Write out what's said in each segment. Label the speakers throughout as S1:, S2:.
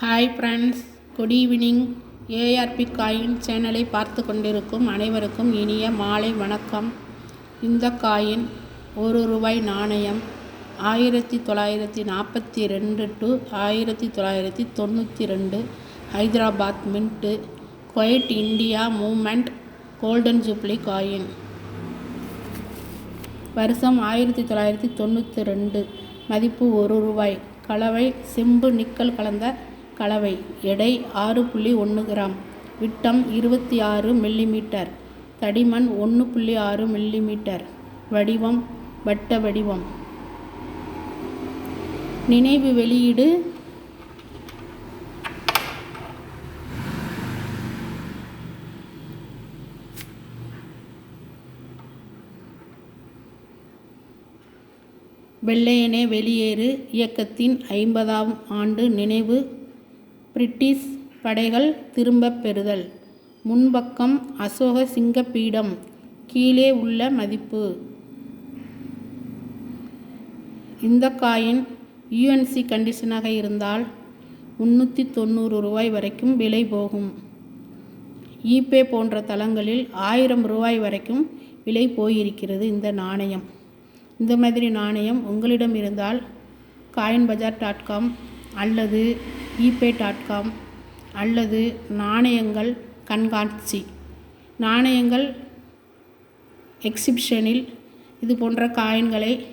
S1: Hi friends good evening ARP coin சேனலை பார்த்து கொண்டிருக்கும் அனைவருக்கும் இனிய மாலை வணக்கம். இந்த காயின் ஒரு ரூபாய் நாணயம் ஆயிரத்தி தொள்ளாயிரத்தி நாற்பத்தி ரெண்டு டு ஆயிரத்தி தொள்ளாயிரத்தி தொண்ணூற்றி ரெண்டு Hyderabad mint quit India movement golden jubilee coin வருஷம் ஆயிரத்தி தொள்ளாயிரத்தி தொண்ணூற்றி ரெண்டு மதிப்பு ஒரு ரூபாய். கலவை செம்பு நிக்கல் கலந்த கலவை எடை ஆறு புள்ளி ஒன்று கிராம் விட்டம் இருபத்தி ஆறு மில்லிமீட்டர் தடிமன் ஒன்று புள்ளி ஆறு மில்லிமீட்டர் வடிவம் வட்ட வடிவம். நினைவு வெளியீடு வெள்ளையனே வெளியேறு இயக்கத்தின் ஐம்பதாம் ஆண்டு நினைவு பிரிட்டிஷ் படைகள் திரும்பப் பெறுதல். முன்பக்கம் அசோக சிங்கப்பீடம். கீழே உள்ள மதிப்பு. இந்த காயின் யூஎன்சி கண்டிஷனாக இருந்தால் முந்நூற்றி தொண்ணூறு ரூபாய் வரைக்கும் விலை போகும். E ஈபே போன்ற தளங்களில் ஆயிரம் ரூபாய் வரைக்கும் விலை போயிருக்கிறது இந்த நாணயம். இந்த மாதிரி நாணயம் உங்களிடம் இருந்தால் காயின் பஜார் டாட் காம் அல்லது ஈபே டாட் காம் அல்லது நாணயங்கள் கண்காட்சி. நாணயங்கள் எக்ஸிபிஷனில் இது போன்ற காயின்களை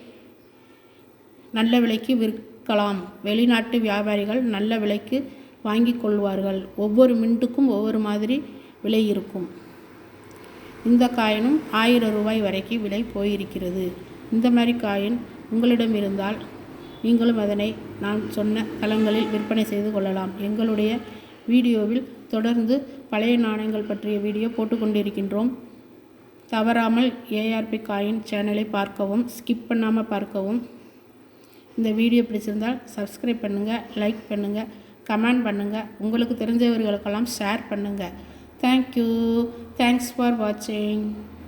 S1: நல்ல விலைக்கு விற்கலாம். வெளிநாட்டு வியாபாரிகள் நல்ல விலைக்கு வாங்கி கொள்வார்கள். ஒவ்வொரு மின்ட்டுக்கும் ஒவ்வொரு மாதிரி விலை இருக்கும். இந்த காயினும் ஆயிரம் ரூபாய் வரைக்கும் விலை போயிருக்கிறது. இந்த மாதிரி காயின் உங்களிடம் இருந்தால் நீங்களும் அதனை நான் சொன்ன தளங்களில் விற்பனை செய்து கொள்ளலாம். எங்களுடைய வீடியோவில் தொடர்ந்து பழைய நாணயங்கள் பற்றிய வீடியோ போட்டுக்கொண்டிருக்கின்றோம். தவறாமல் ஏஆர்பி காயின் சேனலை பார்க்கவும் ஸ்கிப் பண்ணாமல் பார்க்கவும். இந்த வீடியோ பிடிச்சிருந்தால் சப்ஸ்கிரைப் பண்ணுங்கள் லைக் பண்ணுங்கள் கமெண்ட் பண்ணுங்கள் உங்களுக்கு தெரிஞ்சவர்களுக்கெல்லாம் ஷேர் பண்ணுங்கள் தேங்க்யூ தேங்க்ஸ் ஃபார் வாட்சிங்